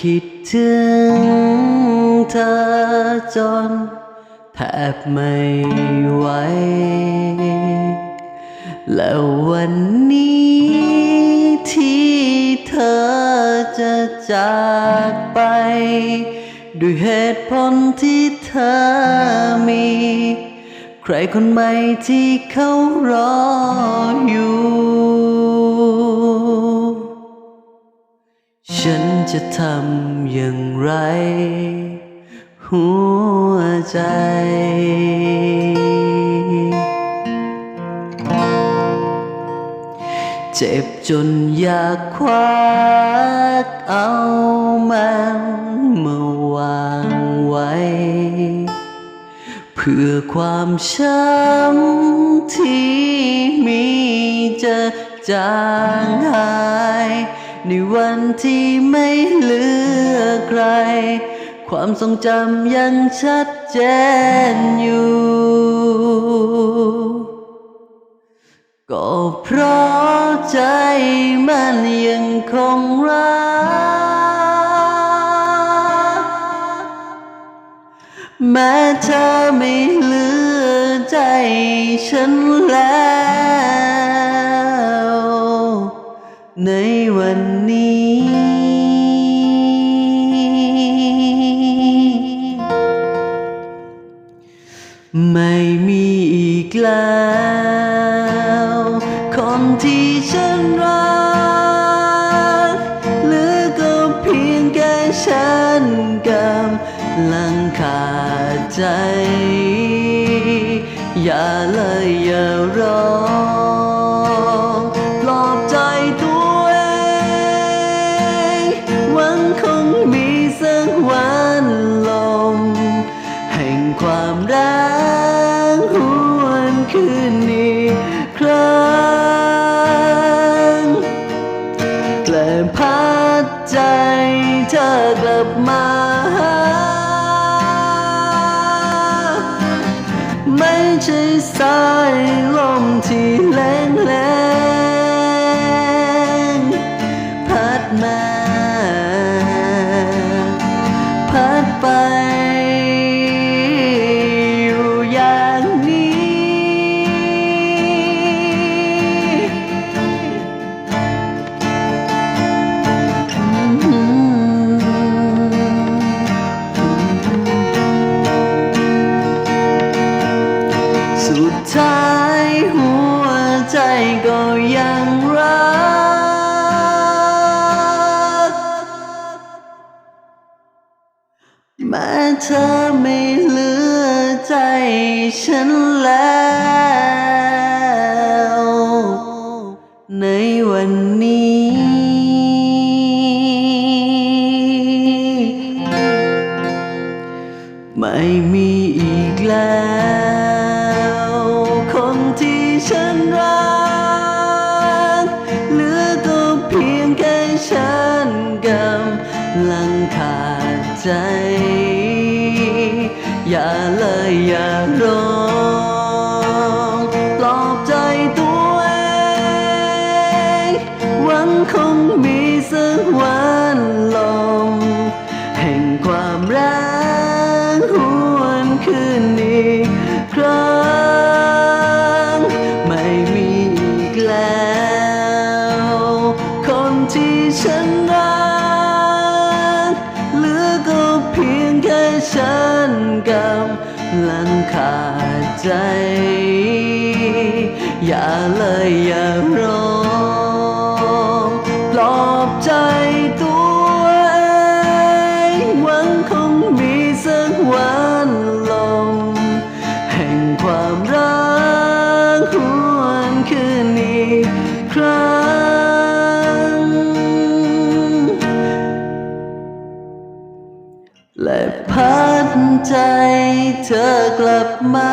คิดถึงเธอจนแทบไม่ไหว แล้ววันนี้ที่เธอจะจากไป ด้วยเหตุผลที่เธอมี ใครคนใหม่ที่เขารออยู่ ฉันจะทำอย่างไร หัวใจเจ็บจนอยากควักเอามันมาวางไว้ เพื่อความช้ำที่มีจะจางหาย ในวันที่ไม่เหลือใคร ความทรงจำยังชัดเจนอยู่ ก็เพราะใจมันยังคงรัก แม้เธอไม่เหลือใจฉันแล้ว ในวันนี้ ไม่มีอีกแล้ว คนที่ฉันรักหลือก็เพียงแค่ฉันกำลังขาดใจ อย่าเลยอย่ารอ วนคืนนี้ครั้งและพัดใจเธอกลับมาหาไม่ใช่สายลมที่ เธอไม่เหลือใจฉันแล้ว ในวันนี้ ไม่มีอีกแล้ว คนที่ฉันรัก เหลือก็เพียงแค่ฉันกำลังขาดใจ ที่ฉันรักเหลือก็เพียงแค่ฉันกำลังขาดใจ อย่า ใจเธอกลับมา